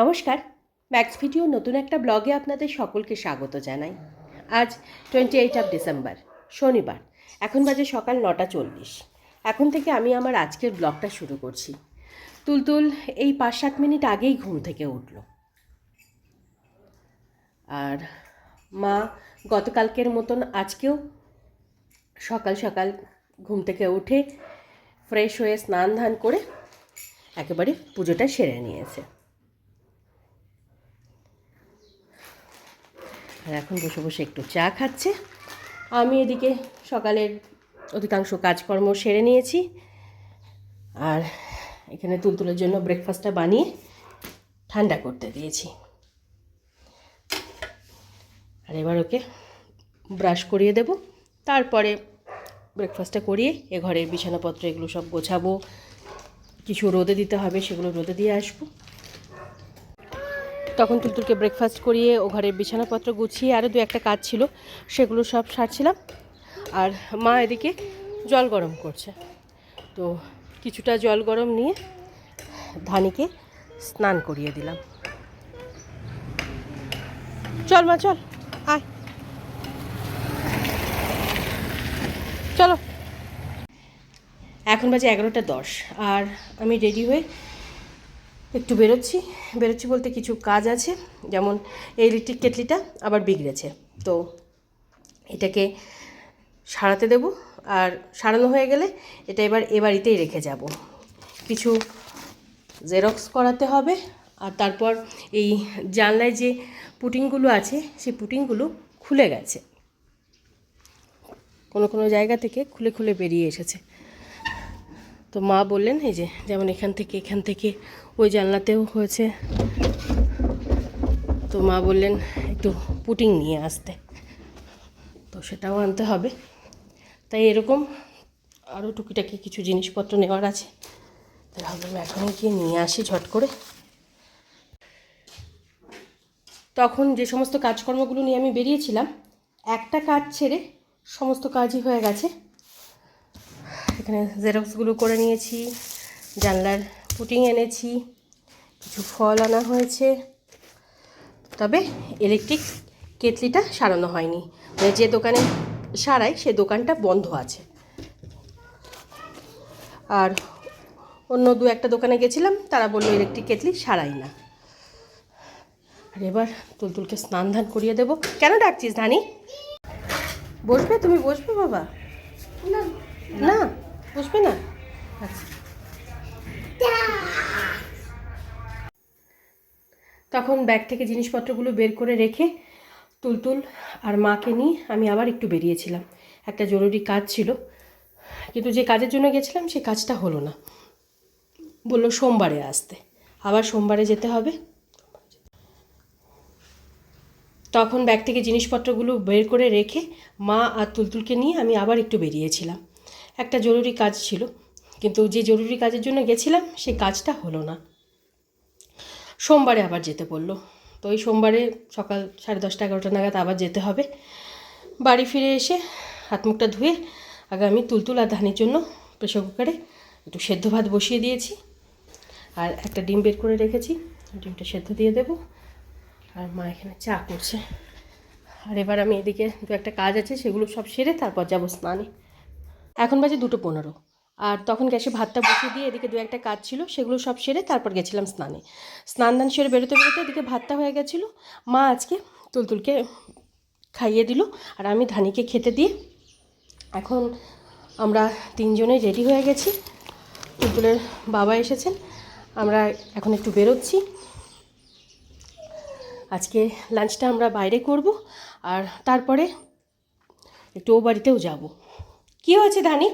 নমস্কার। Max video নতুন একটা ব্লগে আপনাদের সকলকে স্বাগত জানাই। আজ টোয়েন্টি এইট অফ ডিসেম্বর শনিবার। এখন বাজে সকাল নটা চল্লিশ। এখন থেকে আমি আমার আজকের ব্লগটা শুরু করছি। তুলতুল এই পাঁচ সাত মিনিট আগেই ঘুম থেকে উঠল। আর মা গতকালকের মতন আজকেও সকাল সকাল ঘুম থেকে উঠে ফ্রেশ হয়ে স্নান ধান করে একেবারে পুজোটা সেরে নিয়েছে। আর এখন বসে বসে একটু চা খাচ্ছে। আমি এদিকে সকালের অধিকাংশ কাজকর্ম সেরে নিয়েছি। আর এখানে তুলতুলের জন্য ব্রেকফাস্টটা বানিয়ে ঠান্ডা করতে দিয়েছি। আর এবার ওকে ব্রাশ করিয়ে দেব। তারপরে ব্রেকফাস্টটা করিয়ে এ ঘরের বিছানাপত্র এগুলো সব গোছাবো। কিছু রোদে দিতে হবে, সেগুলো রোদে দিয়ে আসব। তখন তুলতুলকে ব্রেকফাস্ট করিয়ে ও ঘরের বিছানাপত্র গুছিয়ে আরও দু একটা কাজ ছিল, সেগুলো সব সারছিলাম। আর মা এদিকে জল গরম করছে। তো কিছুটা জল গরম নিয়ে ধানিকে স্নান করিয়ে দিলাম। চল মা, চল, আয়। চলো। এখন বাজে এগারোটা দশ, আর আমি রেডি হয়ে একটু বেরোচ্ছি। বেরোচ্ছি বলতে কিছু কাজ আছে, যেমন এই ইলেকট্রিক কেটলিটা আবার বিগড়েছে। তো এটাকে সারাতে দেব, আর সারানো হয়ে গেলে এটা এবার এ বাড়িতেই রেখে যাব। কিছু জেরক্স করাতে হবে, আর তারপর এই জানলায় যে পুটিংগুলো আছে, সেই পুটিংগুলো খুলে গেছে। কোনো কোনো জায়গা থেকে খুলে খুলে বেরিয়ে এসেছে। তো মা বললেন, এই যে, যেমন এখান থেকে এখান থেকে ওই জানলাতেও হয়েছে। তো মা বললেন, একটু পুটিং নিয়ে আসতে। তো সেটাও আনতে হবে। তাই এরকম আরও টুকিটাকি কিছু জিনিসপত্র নেওয়ার আছে। তাই ভাবলাম এখনই গিয়ে নিয়ে আসি ঝট করে। তখন যে সমস্ত কাজকর্মগুলো নিয়ে আমি বেরিয়েছিলাম, একটা কাজ ছেড়ে সমস্ত কাজই হয়ে গেছে। এখানে জেরক্সগুলো করে নিয়েছি জানলার পুটিং এনেছি কিছু ফল আনা হয়েছে তবে ইলেকট্রিক কেটলিটা সারানো হয়নি। মানে যে দোকানে সারাই সে দোকানটা বন্ধ আছে। আর অন্য দু একটা দোকানে গেছিলাম তারা বলল ইলেকট্রিক কেটলি সারাই না। আর এবার তুলতুলকে স্নান ধান করিয়ে দেবো। কেন ডাকছিস ধানি বসবে? তুমি বসবে বাবা? না? বসবে না? আচ্ছা। তখন ব্যাগ থেকে জিনিসপত্রগুলো বের করে রেখে তুলতুল আর মাকে নিয়ে আমি আবার একটু বেরিয়েছিলাম। একটা জরুরি কাজ ছিল। কিন্তু যে কাজের জন্য গেছিলাম সেই কাজটা হলো না। বলল সোমবারে আসতে। আবার সোমবারে যেতে হবে। তখন ব্যাগ থেকে জিনিসপত্রগুলো বের করে রেখে মা আর তুলতুলকে নিয়ে আমি আবার একটু বেরিয়েছিলাম। একটা জরুরি কাজ ছিল। কিন্তু যে জরুরি কাজের জন্য গেছিলাম সেই কাজটা হলো না। সোমবারে আবার যেতে বলল। তো ওই সোমবারে সকাল সাড়ে দশটা এগারোটা নাগাদ আবার যেতে হবে। বাড়ি ফিরে এসে হাত মুখটা ধুয়ে আগে আমি তুলতুল আর ধানের জন্য প্রেশার কুকারে একটু সেদ্ধ ভাত বসিয়ে দিয়েছি। আর একটা ডিম বের করে রেখেছি। ডিমটা সেদ্ধ দিয়ে দেবো। আর মা এখানে চা করছে। আর এবার আমি এদিকে দু একটা কাজ আছে, সেগুলো সব সেরে তারপর যাব স্নানে। এখন বাজে দুটো পনেরো। আর তখন গ্যাসে ভাতটা বসিয়ে দিয়ে এদিকে দু একটা কাজ ছিল, সেগুলো সব সেরে তারপর গেছিলাম স্নানে। স্নান দান সেরে বেরোতে বেরোতে এদিকে ভাতটা হয়ে গেছিল। মা আজকে তুলতুলকে খাইয়ে দিল আর আমি ধানিকে খেতে দিয়ে এখন আমরা তিনজনেই রেডি হয়ে গেছি। তুলতুলের বাবা এসেছেন, আমরা এখন একটু বেরোচ্ছি। আজকে লাঞ্চটা আমরা বাইরে করব আর তারপরে একটু ও বাড়িতেও যাব। কী হয়েছে ধানি?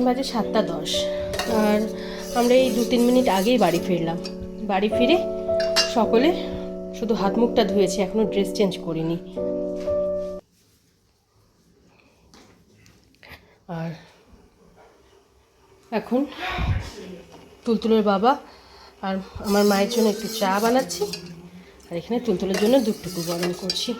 এখন বাজে সাতটা দশ। আর আমরা এই দু তিন মিনিট আগেই বাড়ি ফিরলাম। বাড়ি ফিরে সকলে শুধু হাত মুখটা ধুয়েছি এখনও ড্রেস চেঞ্জ করিনি। আর এখন তুলতুলের বাবা আর আমার মায়ের জন্য একটু চা বানাচ্ছি। আর এখানে তুলতুলের জন্য দুধটুকু গরম করছি।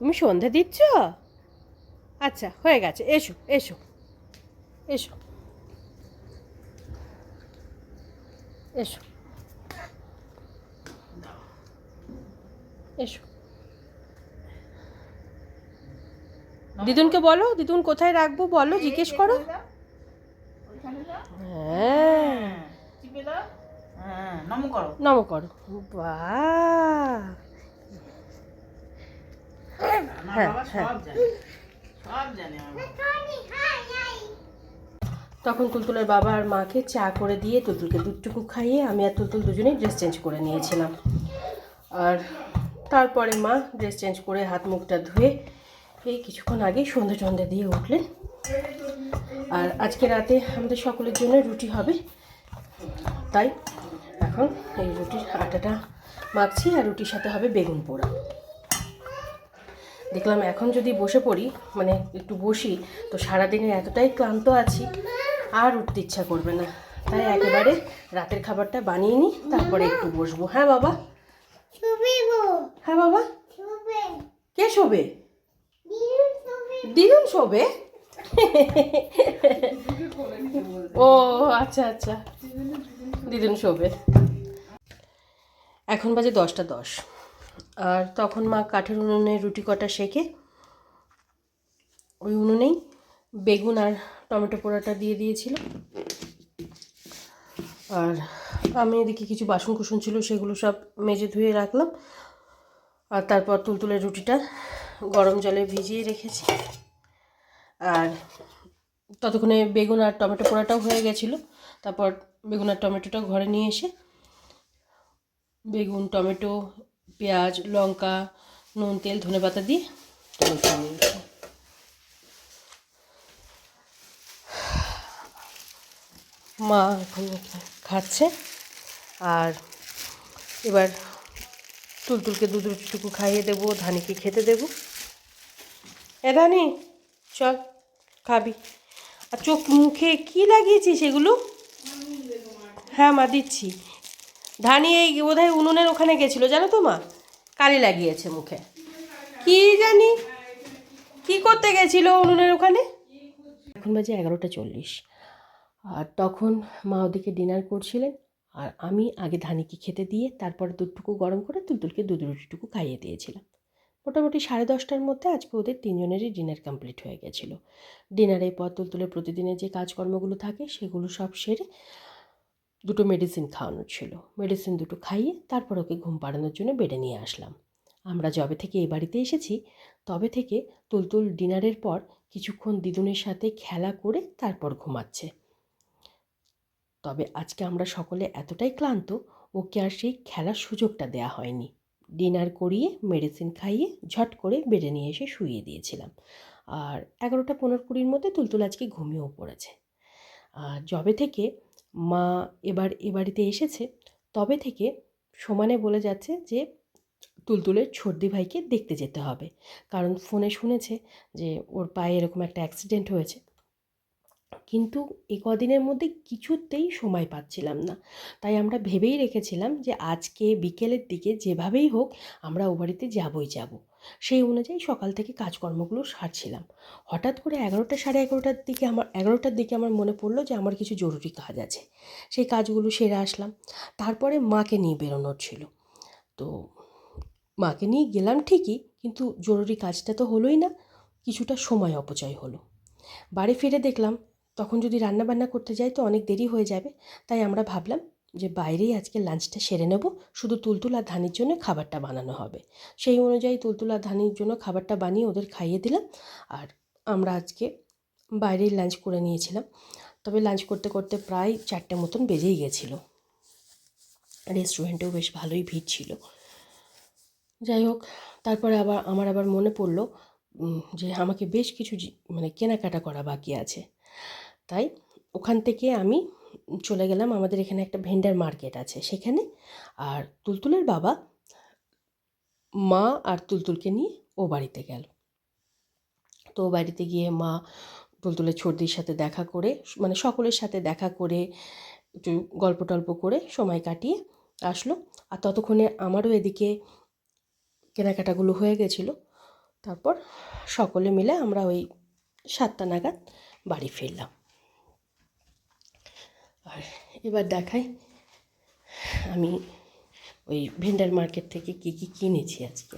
তুমি সন্ধে দিচ্ছ? আচ্ছা হয়ে গেছে। এসো এসো। এসো। এসো। এসো। দিদুনকে বলো দিদুন কোথায় রাখব বলো জিজ্ঞেস করো। হ্যাঁ। দাও। হ্যাঁ নম করো। নম করো। বাহ! আমার হ্যাঁ, হ্যাঁ। তখন তুলতুলের বাবা আর মাকে চা করে দিয়ে তুলতুলকে দুধটুকু খাইয়ে আমি আর তুলতুল দুজনেই ড্রেস চেঞ্জ করে নিয়েছিলাম। আর তারপরে মা ড্রেস চেঞ্জ করে হাত মুখটা ধুয়ে এই কিছুক্ষণ আগেই সন্ধে টন্ধে দিয়ে উঠলেন। আর আজকে রাতে আমাদের সকলের জন্য রুটি হবে। তাই এখন এই রুটির আটাটা মাখছি আর রুটির সাথে হবে বেগুন পোড়া। দেখলাম এখন যদি বসে পড়ি মানে একটু বসি তো সারাদিনে এতটাই ক্লান্ত আছি আর উঠতে ইচ্ছা করবে না। তাই একেবারে রাতের খাবারটা বানিয়ে নিই তারপরে একটু বসবো। হ্যাঁ বাবা? হ্যাঁ বাবা? কে শোবে? দিদুন শোবে। ও আচ্ছা আচ্ছা। দিদুন শোবে। এখন বাজে দশটা দশ। আর তখন মা কাঠের উনুনে রুটি কটা শেখে। ওই উনুনেই বেগুন আর টমেটো পোড়াটা দিয়ে দিয়েছিল। আর আমি এদিকে কিছু বাসন কুসন ছিল সেগুলো সব মেজে ধুয়ে রাখলাম। আর তারপর তুলতুলে রুটিটা গরম জলে ভিজিয়ে রেখেছি। আর ততক্ষণে বেগুন আর টমেটো পোড়াটাও হয়ে গেছিল। তারপর বেগুন আর টমেটোটা ঘরে নিয়ে এসে বেগুন, টমেটো পেঁয়াজ লঙ্কা নুন তেল ধনে পাতা দিয়ে মা এখন খাচ্ছে। আর এবার তুলতুলকে দুধ রুটিটুকু খাইয়ে দেবো ধানিকে খেতে দেবো। এ ধানি চল খাবি। আর চোখ মুখে কি লাগিয়েছিস সেগুলো হ্যাঁ মা দিচ্ছি। ধানি এই বোধহয় উনুনের ওখানে গেছিল, জানো তো মা? কালি লাগিয়েছে মুখে। কি জানি? কি করতে গেছিল উনুনের ওখানে? এখন বাজে এগারোটা চল্লিশ। আর তখন মা ওদিকে ডিনার করছিলেন, আর আমি আগে ধানিকে খেতে দিয়ে তারপরে দুধটুকু গরম করে তুলতুলকে দুধ রুটিটুকু খাইয়ে দিয়েছিলাম। মোটামুটি সাড়ে দশটার মধ্যে আজকে ওদের তিনজনেরই ডিনার কমপ্লিট হয়ে গেছিল। ডিনারের পর তুলতুলের প্রতিদিনের যে কাজকর্মগুলো থাকে, সেগুলো সব সেরে দুটো মেডিসিন খাওয়ানোর ছিল। মেডিসিন দুটো খাইয়ে তারপর ওকে ঘুম পাড়ানোর জন্য বেডে নিয়ে আসলাম। আমরা যবে থেকে এই বাড়িতে এসেছি, তবে থেকে তুলতুল ডিনারের পর কিছুক্ষণ দিদুনের সাথে খেলা করে তারপর ঘুমাচ্ছে। তবে আজকে আমরা সকলে এতটাই ক্লান্ত, ওকে আর সেই খেলার সুযোগটা দেয়া হয়নি। ডিনার করিয়ে মেডিসিন খাইয়ে ঝট করে বেডে নিয়ে এসে শুইয়ে দিয়েছিলাম। আর এগারোটা পনেরো কুড়ির মধ্যে তুলতুল আজকে ঘুমিয়েও পড়েছে। আর যবে থেকে মা এবার, এ বাড়িতে এসেছে। তবে থেকে সমানে বলে যাচ্ছে যে, তুলতুলের ছর্দি ভাইকে দেখতে যেতে হবে। কারণ ফোনে শুনেছে যে, ওর পায়ে এরকম একটা অ্যাক্সিডেন্ট হয়েছে। কিন্তু এ কদিনের মধ্যে কিছুতেই সময় পাচ্ছিলাম না। তাই আমরা ভেবেই রেখেছিলাম যে, আজকে বিকেলের দিকে যেভাবেই হোক আমরা ও বাড়িতে যাবই যাব। সেই অনুযায়ী সকাল থেকে কাজকর্মগুলো সারছিলাম। হঠাৎ করে এগারোটা সাড়ে এগারোটার দিকে আমার, এগারোটার দিকে আমার মনে পড়ল যে আমার কিছু জরুরি কাজ আছে। সেই কাজগুলো সেরে আসলাম। তারপরে মাকে নিয়ে বেরোনোর ছিল। তো মাকে নিয়ে গেলাম ঠিকই, কিন্তু জরুরি কাজটা তো হলোই না, কিছুটা সময় অপচয় হলো। বাড়ি ফিরে দেখলাম, তখন যদি রান্না বান্না করতে যাই তো অনেক দেরি হয়ে যাবে, তাই আমরা ভাবলাম যে বাইরেই আজকে লাঞ্চটা সেরে নেব, শুধু তুলতুল আর ধানির জন্য খাবারটা বানানো হবে। সেই অনুযায়ী তুলতুল আর ধানির জন্য খাবারটা বানিয়ে ওদের খাইয়ে দিলাম। আর আমরা আজকে বাইরেই লাঞ্চ করে নিয়েছিলাম। তবে লাঞ্চ করতে করতে প্রায় চারটে মতন বেজেই গেছিল। রেস্টুরেন্টেও বেশ ভালোই ভিড় ছিল। যাই হোক, তারপরে আবার, আমার আবার মনে পড়ল যে আমাকে বেশ কিছু মানে কেনাকাটা করা বাকি আছে। তাই ওখান থেকে আমি চলে গেলাম আমাদের এখানে একটা ভেন্ডার মার্কেট আছে সেখানে। আর তুলতুলের বাবা মা আর তুলতুলকে নিয়ে ও বাড়িতে গেল। তো বাড়িতে গিয়ে মা তুলতুলের ছর্দির সাথে দেখা করে মানে সকলের সাথে দেখা করে, একটু গল্প টল্প করে সময় কাটিয়ে আসলো। আর ততক্ষণে আমারও এদিকে কেনাকাটাগুলো হয়ে গেছিল। তারপর সকলে মিলে আমরা ওই সাতটা নাগাদ বাড়ি ফিরলাম। আর এবার দেখাই আমি ওই ভেন্ডার মার্কেট থেকে কী কী কিনেছি আজকে।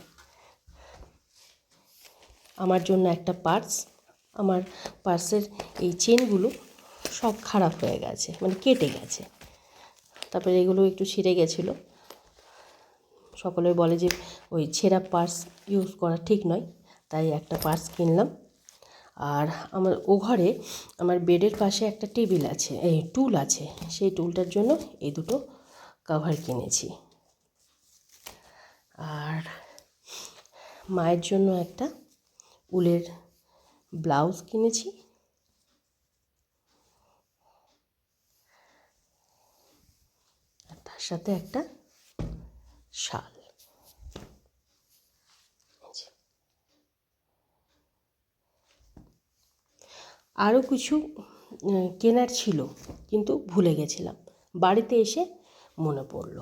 আমার জন্য একটা পার্স আমার পার্সের এই চেনগুলো সব খারাপ হয়ে গেছে মানে কেটে গেছে। তারপরে এগুলো একটু ছিঁড়ে গেছিল। সকলে বলে যে ওই ছেঁড়া পার্স ইউজ করা ঠিক নয়, তাই একটা পার্স কিনলাম। আর আমার, ও ঘরে আমার বেডের পাশে একটা টেবিল আছে, এই টুল আছে, সেই টুলটার জন্য এই দুটো কভার কিনেছি। আর মায়ের জন্য একটা উলের ব্লাউজ কিনেছি। আর তার সাথে একটা শাল। আরও কিছু কেনার ছিল, কিন্তু ভুলে গেছিলাম। বাড়িতে এসে মনে পড়ল।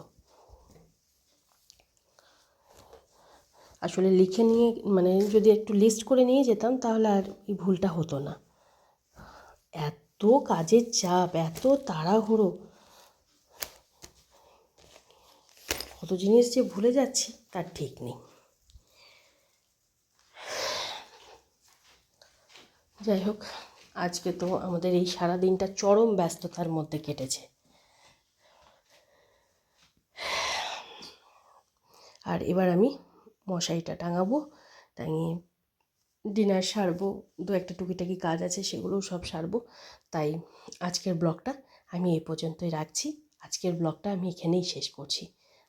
আসলে লিখে নিয়ে মানে যদি একটু লিস্ট করে নিয়ে যেতাম, তাহলে আর এই ভুলটা হতো না। এত কাজের চাপ, এত তাড়াহুড়ো। কত জিনিস যে ভুলে যাচ্ছি, তার ঠিক নেই। যাই হোক। আজকে তো আমাদের এই সারা দিনটা চরম ব্যস্ততার মধ্যে কেটেছে। আর এবার আমি মশারিটা টাঙাবো, টাঙিয়ে ডিনার সারবো, দু একটা টুকিটাকি কাজ আছে সেগুলোও সব সারবো। তাই আজকের ব্লগটা আমি এই পর্যন্তই রাখছি। আজকের ব্লগটা আমি এখানেই শেষ করছি।